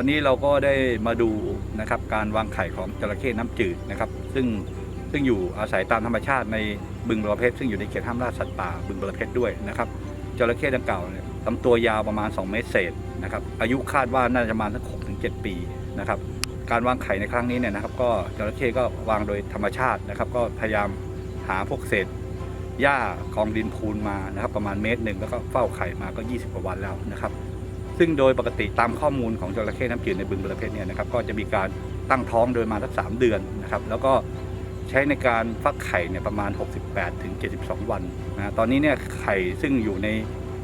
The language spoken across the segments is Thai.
วันนี้เราก็ได้มาดูนะครับการวางไข่ของจระเข้น้ำจืดนะครับ ซึ่งซึ่งอยู่อาศัยตามธรรมชาติในบึงบรเพชรซึ่งอยู่ในเขตห้ามล่าสัตว์ป่าบึงบรเพชรด้วยนะครับจระเข้ดังกล่าวเนี่ยลำตัวยาวประมาณ 2 เมตรเศษนะครับอายุคาดว่าน่าจะประมาณสักหกถึงเจ็ดปีนะครับการวางไข่ในครั้งนี้เนี่ยนะครับ ก็จระเข้ก็วางโดยธรรมชาตินะครับ ก็พยายามหาพวกเศษหญ้ากองดินพูนมานะครับ ประมาณเมตรหนึ่งแล้วก็เฝ้าไข่มาก็ 20กว่าวันแล้วนะครับ ซึ่งโดยปกติตามข้อมูลของจระเข้น้ำจืดในบึงบรเพชรเนี่ยนะครับก็จะมีการตั้งท้องโดยมาสักสามเดือนนะครับแล้วก็ใช้ในการฟักไข่เนี่ยประมาณ 68ถึง72วันนะตอนนี้เนี่ยไข่ซึ่งอยู่ใน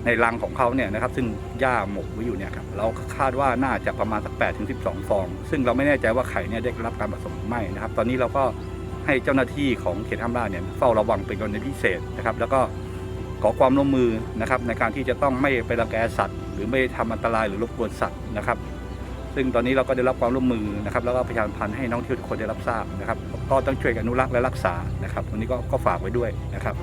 ในรังของเขาเนี่ยนะครับซึ่งหญ้าหมกไว้อยู่เนี่ยครับเราคาดว่าน่าจะประมาณสัก8ถึง12 ฟอง ซึ่งเราไม่แน่ใจว่าไข่เนี่ยได้รับการผสมหรือไม่นะครับ ตอนนี้เราก็ให้เจ้าหน้าที่ของเขตห้ามล่าเนี่ยเฝ้าระวังเป็นกรณีพิเศษนะครับ แล้วก็ ขอความร่วมมือนะครับในการที่จะต้องไม่ไปรังแกสัตว์ หรือไม่ทำอันตรายหรือรบกวนสัตว์นะครับ ซึ่งตอนนี้เราก็ได้รับความร่วมมือนะครับ แล้วก็ประชาสัมพันธ์ให้น้องเที่ยวทุกคนได้รับทราบนะครับ ก็ต้องช่วยกันอนุรักษ์และรักษานะครับวันนี้ก็ฝากไว้ด้วยนะครับ